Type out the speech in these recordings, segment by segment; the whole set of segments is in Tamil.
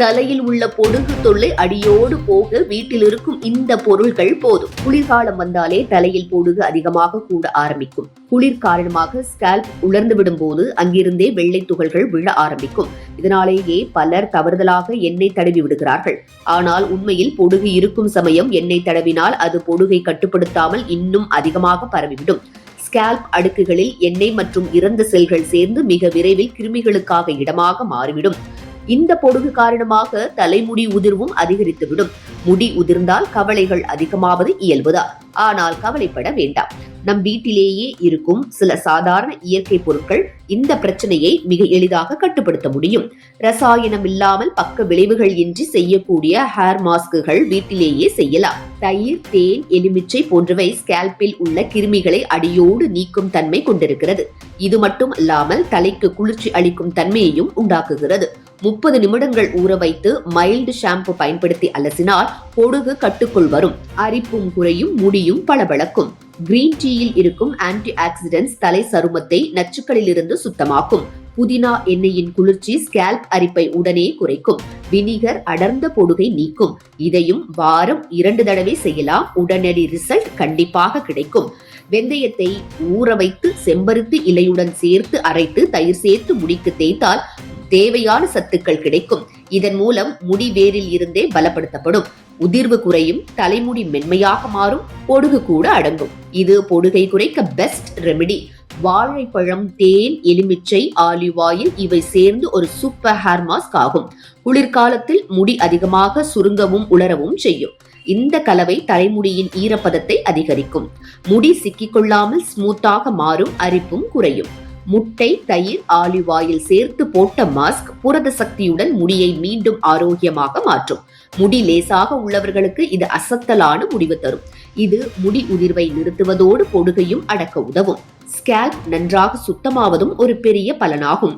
தலையில் உள்ள பொடுகு தொல்லை அடியோடு போக வீட்டில் இருக்கும் இந்த பொருள்கள் போதும். குளிர்காலம் வந்தாலே தலையில் பொடுகு அதிகமாக கூட ஆரம்பிக்கும். குளிர் காரணமாக ஸ்கால்ப் உலர்ந்து விடும் போது அங்கிருந்தே வெள்ளை துகள்கள் விழ ஆரம்பிக்கும். இதனாலேயே பலர் தவறுதலாக எண்ணெய் தடவி விடுகிறார்கள். ஆனால் உண்மையில் பொடுகு இருக்கும் சமயம் எண்ணெய் தடவினால் அது பொடுகை கட்டுப்படுத்தாமல் இன்னும் அதிகமாக பரவிவிடும். ஸ்கால்ப் அடுக்குகளில் எண்ணெய் மற்றும் இறந்த செல்கள் சேர்ந்து மிக விரைவில் கிருமிகளுக்காக இடமாக மாறிவிடும். இந்த பொடுகு காரணமாக தலைமுடி உதிர்வும் அதிகரித்துவிடும். முடி உதிர்ந்தால் கவலைகள் அதிகமாவது இயல்புதான் ஆனால் கவலைப்பட வேண்டாம். நம் வீட்டிலேயே இருக்கும் சில சாதாரண இயற்கை பொருட்கள் இந்த பிரச்சனையை மிக எளிதாக கட்டுப்படுத்த முடியும். ரசாயனம் இல்லாமல் பக்க விளைவுகள் இன்றி செய்யக்கூடிய ஹேர் மாஸ்குகள் வீட்டிலேயே செய்யலாம். தயிர் தேன் எலுமிச்சை போன்றவை ஸ்கேல்பில் உள்ள கிருமிகளை அடியோடு நீக்கும் தன்மை கொண்டிருக்கிறது. இது மட்டும் அல்லாமல் தலைக்கு குளிர்ச்சி அளிக்கும் தன்மையையும் உண்டாக்குகிறது. முப்பது நிமிடங்கள் ஊற வைத்து மைல்டு ஷாம்பு பயன்படுத்தி அலசினால் பொடுகு கட்டுக்குள் வரும். அரிப்பும் குறையும் முடியும் பளபளக்கும். கிரீன் டீயில் இருக்கும் ஆன்டி ஆக்சிடென்ட்ஸ் தலை சருமத்தை நச்சுக்களிலிருந்து சுத்தமாக்கும். புதினா எண்ணெயின் குளிர்ச்சி ஸ்கேல்ப் அரிப்பை உடனே குறைக்கும். வினிகர் அடர்ந்த பொடுகை நீக்கும். இதையும் வாரம் இரண்டு தடவை செய்யலாம். உடனடி ரிசல்ட் கண்டிப்பாக கிடைக்கும். வெந்தயத்தை ஊற வைத்து செம்பருத்தி இலையுடன் சேர்த்து அரைத்து தயிர் சேர்த்து முடிக்கு தேய்த்தால் தேவையான சத்துக்கள் கிடைக்கும். இதன் மூலம் முடி வேரில் இருந்தே பலப்படுத்தப்படும். உதிர்வு குறையும் தலைமுடி மென்மையாக மாறும் பொடுகு கூட அடங்கும். இது பொடுகை குறைக்க பெஸ்ட் ரெமெடி வாழைப்பழம் தேன் எலுமிச்சை ஆலிவ் ஆயில் இவை சேர்ந்து ஒரு சூப்பர் ஹேர் மாஸ்க் ஆகும். குளிர்காலத்தில் முடி அதிகமாக சுருங்கவும் உலரவும் செய்யும். இந்த கலவை தலைமுடியின் ஈரப்பதத்தை அதிகரிக்கும். முடி சிக்கிக்கொள்ளாமல் ஸ்மூத்தாக மாறும் அரிப்பும் குறையும். முட்டை தயிர் ஆலிவ் ஆயில் சேர்த்து போட்ட மாஸ்க் புரத சக்தியுடன் முடியை மீண்டும் ஆரோக்கியமாக மாற்றும். முடி லேசாக உள்ளவர்களுக்கு இது அசத்தலான முடிவு தரும். இது முடி உதிர்வை நிறுத்துவதோடு பொடுகையும் அடக்க உதவும். ஸ்கேல்ப் நன்றாக சுத்தமாவதும் ஒரு பெரிய பலனாகும்.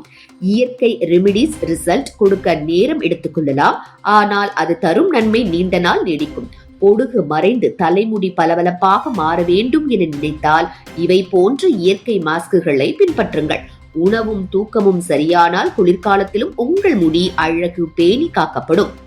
இயற்கை ரெமிடிஸ் ரிசல்ட் கொடுக்க நேரம் எடுத்துக்கொள்ளலாம் ஆனால் அது தரும் நன்மை நீண்ட நாள் நீடிக்கும். பொடுகு மறைந்து தலைமுடி பளபளப்பாக மாற வேண்டும் என நினைத்தால் இவை போன்ற இயற்கை மாஸ்குகளை பின்பற்றுங்கள். உணவும் தூக்கமும் சரியானால் குளிர்காலத்திலும் உங்கள் முடி அழகு பேணி காக்கப்படும்.